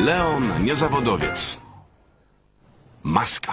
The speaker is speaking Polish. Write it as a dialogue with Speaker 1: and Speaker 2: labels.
Speaker 1: Leon Niezawodowiec. Maska.